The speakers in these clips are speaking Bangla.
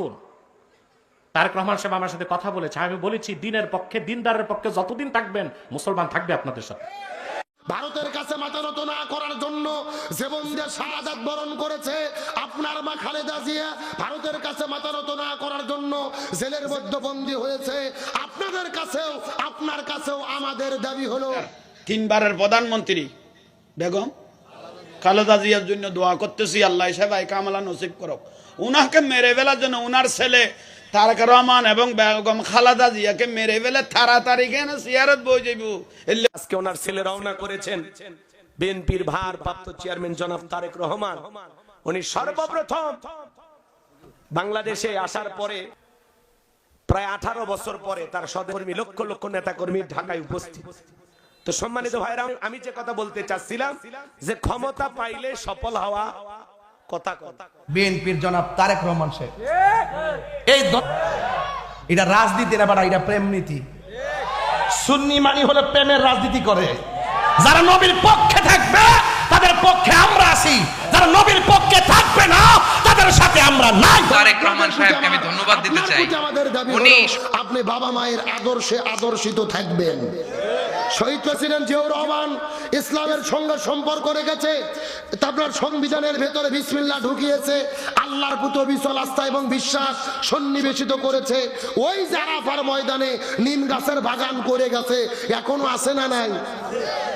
হন তারেক রহমান সাহেব আমার সাথে কথা বলেছে। আমি বলেছি দিনের পক্ষে দিনদারের পক্ষে যতদিন থাকবেন মুসলমান থাকবে আপনাদের সাথে। ভারতের কাছে মাথা নত না করার জন্য জীবন দিয়ে শাহাদাত বরণ করেছে আপনার মা খালেদা জিয়া ভারতের কাছে মাথা নত না করার জন্য জেলের মধ্যে বন্দী হয়েছে। আপনাদের কাছেও আপনার কাছেও আমাদের দাবি হলো। তিনবারের প্রধানমন্ত্রী বেগম খালেদা জিয়ার জন্য দোয়া করতেছি, আল্লাহ সেবাই কামলা নসিব করো উনাকে মেরে ফেলার জন্য উনার ছেলে তারেক রহমান এবং বেগম খালেদা জিয়াকে মেরে ফেলে তাড়াতাড়ি কেন সিয়ারত বই যাইব? আজকে ওনার ছেলে রওনা করেছেন বিএনপির ভারপ্রাপ্ত চেয়ারম্যান জনাব তারেক রহমান। উনি সর্বপ্রথম বাংলাদেশে আসার পরে, প্রায় আঠারো বছর পরে তার সহকর্মী লক্ষ লক্ষ নেতা কর্মী ঢাকায় উপস্থিত। তো সম্মানিত ভাইরা আমি যে কথা বলতে চাচ্ছিলাম যে ক্ষমতা পাইলে সফল হওয়া কথা কথা বিএনপির জনাব তারেক রহমান এই এটা রাজনীতি না বাড়া এটা প্রেম নীতি। সুন্নি মানি হলে প্রেমের রাজনীতি করে। যারা নবীর পক্ষে থাকবে তাদের পক্ষে আমরা আছি। যারা নবীর পক্ষে থাকবে না তাদের সাথে আমরা নাই। তারেক রহমান সাহেবকে আমি ধন্যবাদ দিতে চাই। প্রতি আমাদের দাবি উনি আপনি বাবা মায়ের আদর্শে আদর্শিত থাকবেন। শহীদ প্রেসিডেন্ট জিয়াউর রহমান ইসলামের সঙ্গে সম্পর্ক রেখেছে আপনার সংবিধানের ভেতরে বিসমিল্লাহ ঢুকিয়েছে আল্লাহর পুত বিশাল আস্থা এবং বিশ্বাস সন্নিবেশিত করেছে। ওই জারাফার ময়দানে নিম গাছের বাগান করে গেছে এখনও আছে না নাই?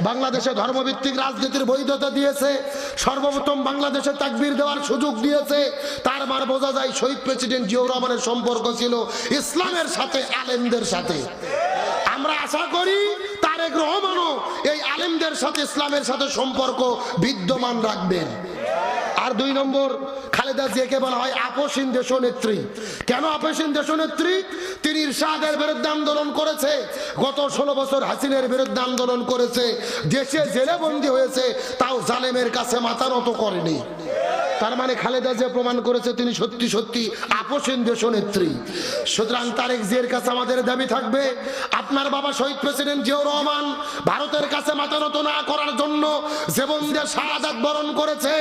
বাংলাদেশে ধর্মভিত্তিক রাজনীতির বৈধতা দিয়েছে সর্বপ্রথম বাংলাদেশে তাকবির দেওয়ার সুযোগ দিয়েছে তার মানে বোঝা যায় শহীদ প্রেসিডেন্ট জিয়াউর রহমানের সম্পর্ক ছিল ইসলামের সাথে, আলেমদের সাথে। আমরা আশা করি তারেক রহমানও এই আলেমদের সাথে, ইসলামের সাথে সম্পর্ক বিদ্যমান রাখবেন। আর দুই নম্বর, খালেদা জিয়াকে বলা হয় আপসীন দেশনেত্রী। কেন আপসীন দেশনেত্রী? তিনি ইরশাদের বিরুদ্ধে আন্দোলন করেছে। গত ষোলো বছর হাসিনের বিরুদ্ধে আন্দোলন করেছে। দেশে জেলে বন্দী হয়েছে, তাও জালেমের কাছে মাথা নত করেনি। তার মানে খালেদা যে প্রমাণ করেছে তিনি সত্যি সত্যি আপসীন দেশনেত্রী সুতরাং তারেক জিয়ার কাছে আমাদের দাবি থাকবে, আপনার বাবা শহীদ প্রেসিডেন্ট জিয়াউর রহমান ভারতের কাছে মাথা নত না করার জন্য জীবন দিয়ে শাহাদাত বরণ করেছে,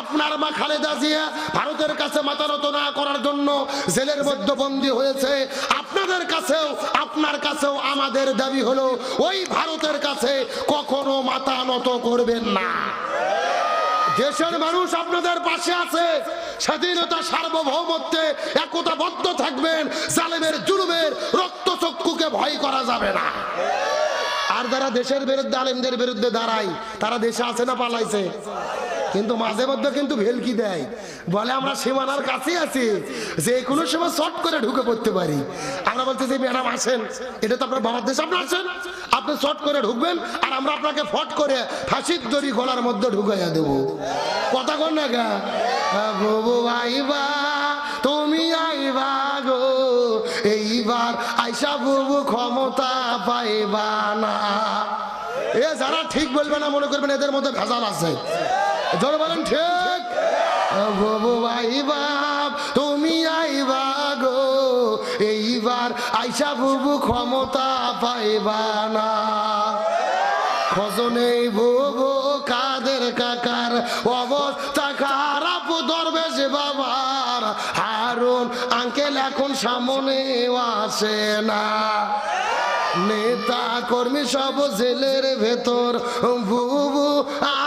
আপনার মা খালেদা জিয়া ভারতের কাছে মাথা নত না করার জন্য জেলের মধ্যে বন্দী হয়েছে। আপনাদের কাছেও, আপনার কাছেও আমাদের দাবি হলো, ওই ভারতের কাছে কখনো মাথা নত করবেন না। দেশের মানুষ আপনাদের পাশে আছে। স্বাধীনতা, সার্বভৌমত্বে একতাবদ্ধ থাকবেন। জালেমের, জুলুমের রক্তচক্ষুকে ভয় করা যাবে না। আর যারা দেশের বিরুদ্ধে, আলেমদের বিরুদ্ধে দাঁড়ায়, তারা দেশে আছে না পালাইছে? কিন্তু মাঝে মধ্যে কিন্তু ভেলকি দেয়। বলে, আমরা সীমানার কাছে আছি। যে কোনো সময় শর্ট করে ঢুকে পড়তে পারি। আমরা বলতে যে ম্যাডাম, আসেন। এটা তো আপনার বাবার দেশ, আপনি আসেন। আপনি শর্ট করে ঢুকবেন আর আমরা আপনাকে ফট করে ফাঁসির দড়ি গলার মধ্যে ঢুকাইয়া দেব। কথা কর না গা বাবু আইবা, তুমি আইবা গো, এইবার আইসা বুবু ক্ষমতা পাইবা না। এ যারা ঠিক বলবে না, মনে করবেন এদের মধ্যে ভেজাল আছে। জোরে বলেন, ঠিক? বাবু আইবা আইসা বুবু ক্ষমতা পাইবা না। খোঁজনেই বুবু কাদের কাকার অবস্থা খারাপ, দরবেশ বাবার। হারুন, আঙ্কেল এখন সামনে আসে না। নেতা কর্মী সব জেলের ভেতর, বুবু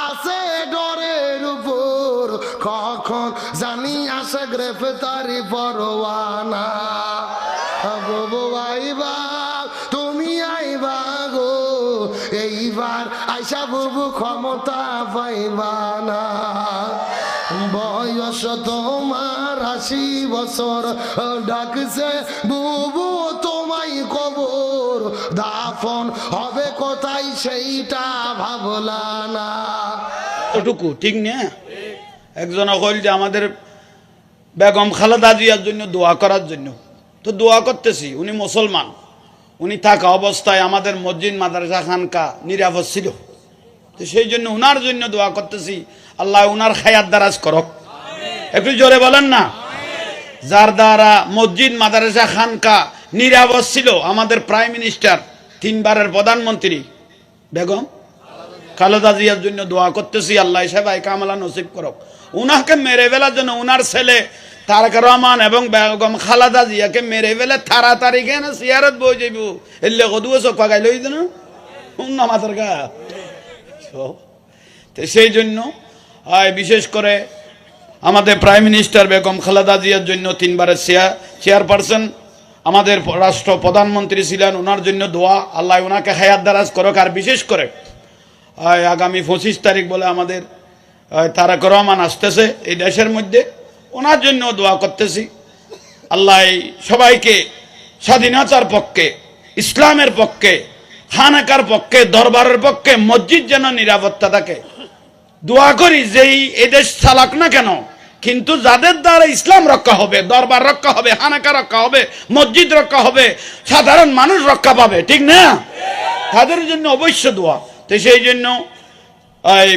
আছে ডরের উপর। কখন জানি আসে গ্রেফতারি পরোয়ানা। বুবু আইবা তুমি আইবা গো, এইবার আইসা বুবু ক্ষমতা পাইবা না। বয়স তোমার আশি বছর, ডাকছে বুবু, তোমায় কবর। দাফন হবে কোথায় সেইটা ভাবলা না। ওটুকু, ঠিক না? একজন হইল যে আমাদের বেগম খালেদা জিয়ার জন্য দোয়া করার জন্য। তো দোয়া করতেছি উনি মুসলমান। উনি থাকা অবস্থায় আমাদের মসজিদ মাদ্রাসা খানকা নিরাপদ ছিল। তো সেই জন্য উনার জন্য দোয়া করতেছি আল্লাহ উনার খায়াত দারাজ করক। একটু জোরে বলেন না? যার দ্বারা মসজিদ মাদ্রাসা খানকা নিরাপদ ছিল আমাদের প্রাইম মিনিস্টার তিনবারের প্রধানমন্ত্রী। বেগম? খালেদা জিয়ার জন্য দোয়া করতেছি আল্লাহ সেবাই কামালা নসিব করক। উনাকে মেরে ফেলার জন্য উনার ছেলে তারেক রহমান এবং বেগম খালাদা জিয়াকে মেরে ফেলে তাড়াতাড়ি কেন সিয়ারত বই যাইব? এলে কদুয়ে চোখ পাকাই লই দিন মাথার গা? তো সেই জন্য, আয় বিশেষ করে আমাদের প্রাইম মিনিস্টার বেগম খালেদা জিয়ার জন্য তিনবারের চেয়ার চেয়ারপারসন, আমাদের রাষ্ট্র প্রধানমন্ত্রী ছিলেন ওনার জন্য দোয়া। আল্লাহ ওনাকে হায়াত দারাজ করুক আর বিশেষ করে আগামী পঁচিশ তারিখ বলে আমাদের তারেক রহমান আসতেছে এই দেশের মধ্যে। ওনার জন্য দোয়া করতেছি। আল্লাহ সবাইকে স্বাধীনতার পক্ষে, ইসলামের পক্ষে, খানাকার পক্ষে, দরবারের পক্ষে, মসজিদ যেন নিরাপত্তা থাকে। দোয়া করি যেই এদেশ চালাক না কেন, কিন্তু যাদের দ্বারা ইসলাম রক্ষা হবে, দরবার রক্ষা হবে হানাকা রক্ষা হবে, মসজিদ রক্ষা হবে, সাধারণ মানুষ রক্ষা পাবে, ঠিক না? তাদের জন্য অবশ্য দোয়া। তো সেই জন্য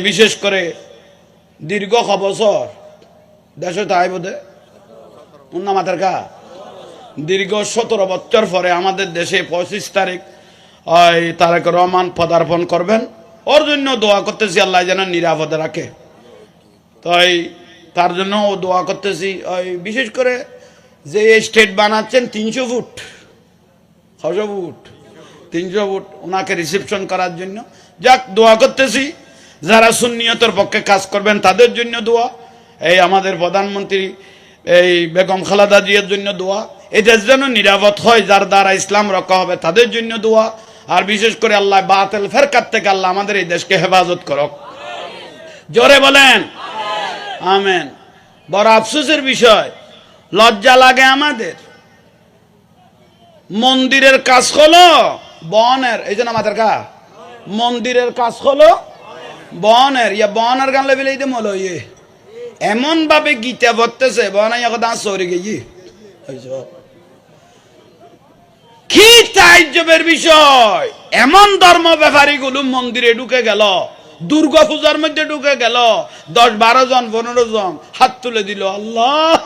বিশেষ করে দীর্ঘ বছর দেশে তাই বোধে উন্না মাতার কা দীর্ঘ সতেরো বছর পরে আমাদের দেশে পঁচিশ তারিখ, ওই তারেক রহমান পদার্পণ করবেন। ওর জন্য দোয়া করতেছি, আল্লাহ যেন নিরাপদে রাখে। তাই তার জন্য ও দোয়া করতেছি, ওই বিশেষ করে যে স্টেট বানাচ্ছেন তিনশো ফুট ছশো ফুট, তিনশো ফুট, ওনাকে রিসেপশন করার জন্য। যাক, দোয়া করতেছি, যারা সুন্নিয়তের পক্ষে কাজ করবেন তাদের জন্য দোয়া। এই আমাদের প্রধানমন্ত্রী, এই বেগম খালাদা জিয়ার জন্য দোয়া। এদের যেন নিরাপদ হয় যার দ্বারা ইসলাম রক্ষা হবে, তাদের জন্য দোয়া। আর বিশেষ করে আল্লাহ বাতেল ফেরকার থেকে আল্লাহ আমাদের এই দেশকে হেফাজত করক। জোরে বলেন। আমেন। বড় আফসোসের বিষয়, লজ্জা লাগে আমাদের। মন্দিরের কাজ হলো বনের, এই জন্য আমাদের কা মন্দিরের কাজ হলো বনের। ইয়া বনের গান লেবিলে এই মলো ইয়ে এমন ভাবে গীতা বলতেছে বনাই দাঁত সরে গিয়ে কি তাইজবের বিষয়? এমন ধর্ম ব্যাপারী গুলো মন্দিরে ঢুকে গেল, দুর্গা পূজার মধ্যে ঢুকে গেল, দশ বারো জন, পনেরো জন হাত তুলে দিল, আল্লাহ,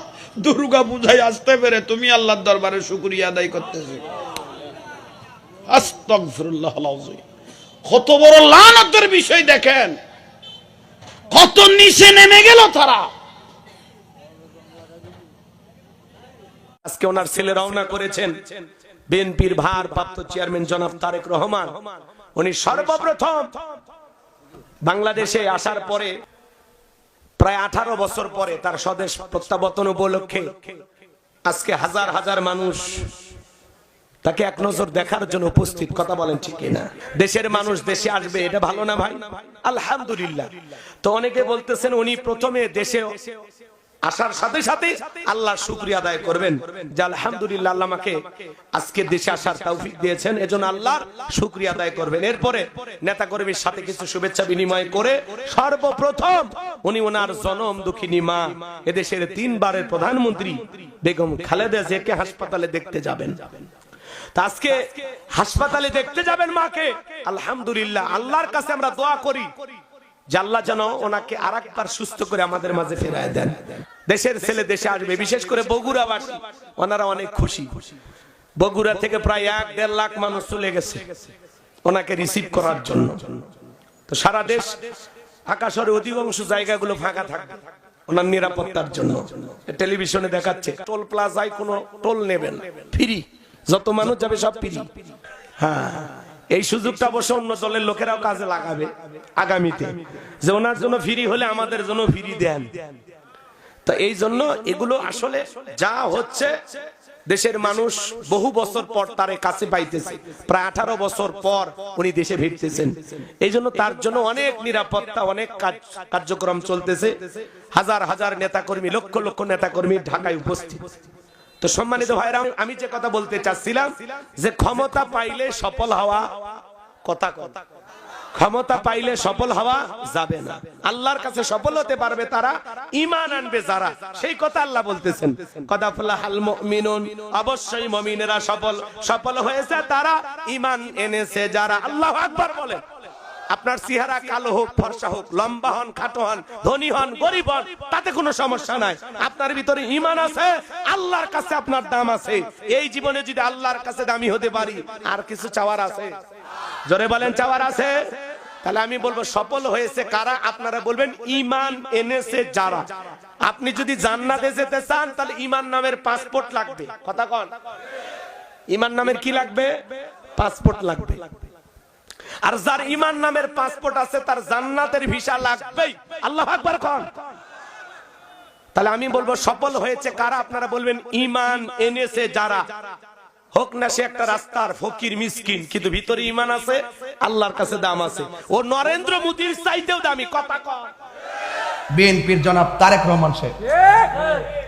দুর্গা পূজায় আসতে পেরে তুমি আল্লাহর দরবারে শুক্রিয়া আদায় করতেছি। কত বড় লানতের বিষয় দেখেন। কত নিচে নেমে গেল তারা? আজকে ওনার ছেলে রওনা করেছেন বিএনপির ভারপ্রাপ্ত চেয়ারম্যান জনাব তারেক রহমান। উনি সর্বপ্রথম বাংলাদেশে আসার পরে, প্রায় আঠারো বছর পরে তার স্বদেশ প্রত্যাবর্তন উপলক্ষে আজকে হাজার হাজার মানুষ তাকে এক নজর দেখার জন্য উপস্থিত, কথা বলেন ঠিক না দেশের মানুষ দেশে আসবে, এটা ভালো না ভাই? আলহামদুলিল্লাহ। তো অনেকে বলতেছেন, উনি প্রথমে দেশে আসার সাথে সাথে আল্লাহ শুক্রিয়া আদায় করবেন। যে আলহামদুলিল্লাহ আল্লাহ আমাকে আজকে দেশে আসার তৌফিক দিয়েছেন, এজন্য আল্লাহর শুক্রিয়া আদায় করবেন। এরপরে নেতা কর্মীর সাথে কিছু শুভেচ্ছা বিনিময় করে সর্বপ্রথম উনি ওনার জনম দুঃখিনী মা, এদেশের তিনবারের প্রধানমন্ত্রী বেগম খালেদা জিয়াকে হাসপাতালে দেখতে যাবেন। তা আজকে হাসপাতালে দেখতে যাবেন মাকে। আলহামদুলিল্লাহ, আল্লাহর কাছে আমরা দোয়া করি আল্লাহ যেন ওনাকে আর সুস্থ করে আমাদের মাঝে ফেরায় দেন। দেশের ছেলে দেশে আসবে, বিশেষ করে বগুড়াবাসী, ওনারা অনেক খুশি। বগুড়া থেকে প্রায় এক দেড় লাখ মানুষ চলে গেছে ওনাকে রিসিভ করার জন্য। তো সারা দেশ, আকাশের অধিকাংশ জায়গাগুলো ফাঁকা থাকবে ওনার নিরাপত্তার জন্য। টেলিভিশনে দেখাচ্ছে, টোল প্লাজায় কোনো টোল নেবেন ফ্রি। যত মানুষ যাবে সব ফ্রি হ্যাঁ এই সুযোগটা অবশ্য অন্য দলের লোকেরাও কাজে লাগাবে আগামীতে। যে ওনার জন্য ফ্রি হলে আমাদের জন্য ফ্রি দেন। তো এই জন্য এগুলো আসলে যা হচ্ছে, দেশের মানুষ বহু বছর পর তার কাছে পাইতেছে। প্রায় আঠারো বছর পর উনি দেশে ফিরতেছেন। এই জন্য তার জন্য অনেক নিরাপত্তা, অনেক কার্যক্রম চলতেছে। হাজার হাজার নেতাকর্মী, লক্ষ লক্ষ নেতাকর্মী ঢাকায় উপস্থিত। তো সম্মানিত ভাইরা আমি যে কথা বলতে চাচ্ছিলাম, যে ক্ষমতা পাইলে সফল হওয়া কথা কথা ক্ষমতা পাইলে সফল হওয়া যাবে না। আল্লাহর কাছে সফল হতে পারবে তারা ইমান আনবে যারা। সেই কথা আল্লাহ বলতেছেন। কদাফলাহাল মুমিনুন, অবশ্যই মুমিনেরা সফল। সফল হয়েছে তারা ইমান এনেছে যারা। আল্লাহু আকবার বলেন। আপনার চেহারা কালো হোক, ফর্সা হোক, লম্বা হন, খাটো হন, ধনী হন, গরিব হন, তাতে কোনো সমস্যা নাই। আপনার ভিতরে ইমান আছে, আল্লাহর কাছে আপনার দাম আছে। এই জীবনে যদি আল্লাহর কাছে দামি হতে পারি, আর কিছু চাওয়ার আছে? জোরে বলেন, চাওয়ার আছে? তাহলে আমি বলব, সফল হয়েছে কারা? আপনারা বলবেন ইমান এনেছে যারা। আপনি যদি জান্নাতে যেতে চান, তাহলে ইমান নামের পাসপোর্ট লাগবে। কথা কন। ইমান নামের কি লাগবে? পাসপোর্ট লাগবে। আর যার ইমান নামের পাসপোর্ট আছে, তার জান্নাতের ভিসা লাগবেই। আল্লাহ আকবার কন। তাহলে আমি বলব, সফল হয়েছে কারা? আপনারা বলবেন, ইমান এনেছে যারা। হোক না সে একটা রাস্তার ফকির, মিসকিন, কিন্তু ভিতরে ইমান আছে, আল্লাহর কাছে দাম আছে। ও নরেন্দ্র মোদীর চাইতেও দামি, কথা কন। বিএনপির জনাব তারেক রহমান শেখ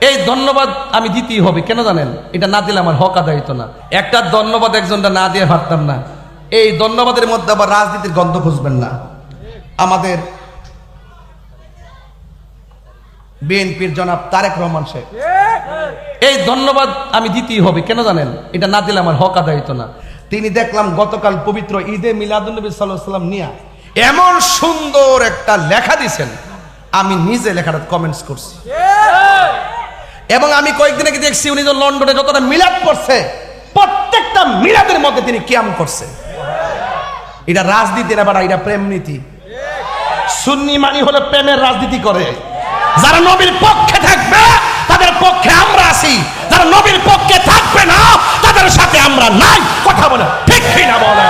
এই ধন্যবাদ আমি দিতেই হবে, কেন জানেন? এটা না দিলে আমার হক আদায় না। একটা ধন্যবাদ একজনটা না দিয়ে পারতাম না। এই ধন্যবাদের মধ্যে আবার রাজনীতির গন্ধ খুঁজবেন না। আমাদের বিএনপির জনাব তারেক রহমান শেখ এই ধন্যবাদ আমি দিতেই হবে, কেন জানেন? এটা না দিলে আমার হক আদায় হতো না। তিনি দেখলাম গতকাল পবিত্র ঈদে মিলাদুলনবী সাল্লাম নিয়া এমন সুন্দর একটা লেখা দিছেন। আমি নিজে লেখাটা কমেন্টস করছি। এবং আমি কয়েকদিন আগে দেখছি উনি যে লন্ডনে যতটা মিলাদ করছে, প্রত্যেকটা মিলাদের মধ্যে তিনি কিয়াম করছে। এটা রাজনীতি না বাড়া, এটা প্রেম নীতি। সুন্নি মানি হলে প্রেমের রাজনীতি করে। যারা নবীর পক্ষে থাকবে, তাদের পক্ষে আমরা আছি। যারা নবীর পক্ষে থাকবে না, তাদের সাথে আমরা নাই। কথা বলে ঠিক না বলে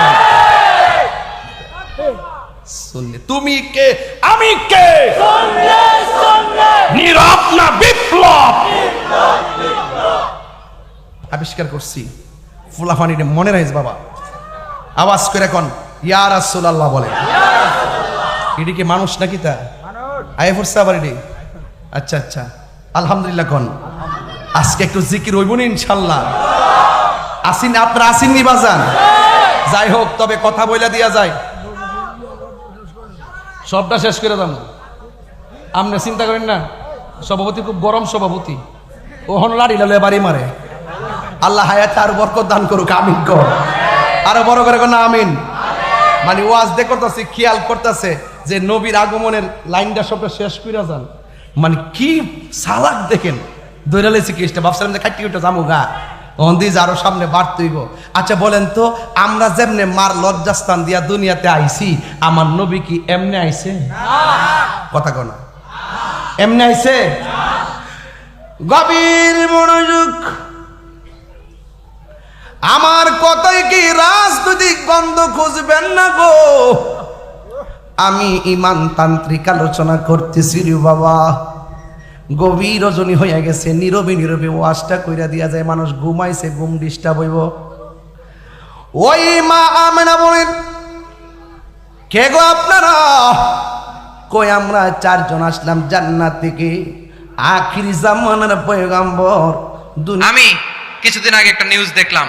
তুমি কে? আমি কে? নীরব না বিপ্লব? আবিষ্কার করছি। ফুলাফানি মনে রাইজ বাবা। আওয়াজ করে কোন। ইয়া রাসূলুল্লাহ বলে। এটি কি মানুষ নাকি তা আয় পড়ছে আবার এটি। আচ্ছা আচ্ছা। আলহামদুলিল্লাহ কোন। আজকে একটু জিকির হইব না ইনশাল্লাহ। আসিন আপনারা আসিননি বাজান। যাই হোক তবে কথা বইলা দিয়া যায়। সবটা শেষ করে দাম। আপনি চিন্তা করেন না সভাপতি খুব গরম সভাপতি। ওহন লাড়ি লালে বাড়ি মারে। আল্লাহ হায়াত আর বরকত দান করুক আমিন কর। আরও বড় করে কোন আমিন। মানে ওয়াজ দে করতেছে, খেয়াল করতেছে যে নবীর আগমনের লাইনটা সবটা শেষ করে যান। মানে কি সালাক দেখেন? দৈরালেছি কেসটা ভাবছিলাম যে খাটি উঠে যাব গা। অন্দিজ আরও সামনে বাড়তইব। আচ্ছা বলেন তো, আমরা যেমনে মার লজ্জাস্থান দিয়া দুনিয়াতে আইছি, আমার নবী কি এমনি আইছে? কথা কনা এমনি আইছে? গভীর মনোযোগ আমার কথাই কি রাজনৈতিক গন্ধ খুঁজবেন না গো? আমি ইমান তান্ত্রিক আলোচনা করতেছি রে বাবা। গভীর রজনী হইয়া গেছে, নীরবে নীরবে ওয়াশটা কইরা দিয়া যায়, মানুষ ঘুমাইছে, ঘুম ডিস্টার্ব হইব। ওই মা আমেনা বলেন, কে গো আপনারা? কই, আমরা চারজন আসলাম জান্নাত থেকে, আখির জামানার পয়গাম্বর আমি কিছুদিন আগে একটা নিউজ দেখলাম।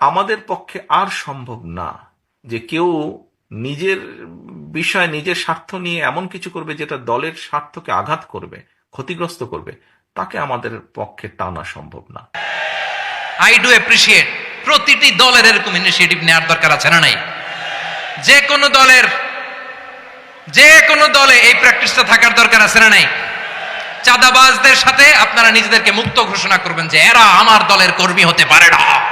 আমাদের পক্ষে আর সম্ভব না যে কেউ নিজের বিষয়, নিজের স্বার্থ নিয়ে এমন কিছু করবে যেটা দলের স্বার্থকে আঘাত করবে, ক্ষতিগ্রস্ত করবে। তাকে আমাদের পক্ষে টানা সম্ভব না। আই ডু অ্যাপ্রিসিয়েট প্রতিটি দলের এরকম ইনিশিয়েটিভ নেওয়ার দরকার আছে না নাই? যে কোনো দলের, যে কোনো দলে এই প্র্যাকটিসটা থাকার দরকার আছে না নাই? চাঁদাবাজদের সাথে আপনারা নিজেদেরকে মুক্ত ঘোষণা করবেন যে এরা আমার দলের কর্মী হতে পারে না।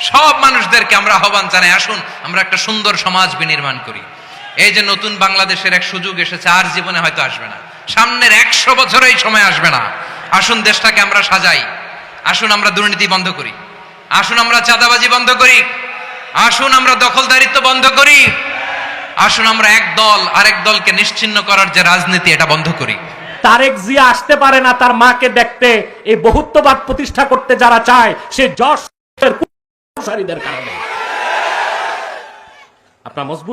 সব মানুষদেরকে আমরা আহ্বান জানাই, আসুন, আমরা একটা সুন্দর সমাজ বিনির্মাণ করি। এই যে নতুন বাংলাদেশের এক সুযোগ এসেছে, আর জীবনে হয়তো আসবে না। সামনের একশো বছরে এই সময় আসবে না। আসুন, দেশটাকে আমরা সাজাই। আসুন, আমরা দুর্নীতি বন্ধ করি। আসুন, আমরা চাঁদাবাজি বন্ধ করি। আসুন, আমরা দখলদারিত্ব বন্ধ করি। আসুন, আমরা এক দল, আরেক দলকে নিশ্চিন্ন করার যে রাজনীতি, এটা বন্ধ করি। তারেক জিয়া আসতে পারে না তার মাকে দেখতে। এই বহুত্ববাদ প্রতিষ্ঠা করতে যারা চায়, সে যশ কারণে। আপনার মজবুত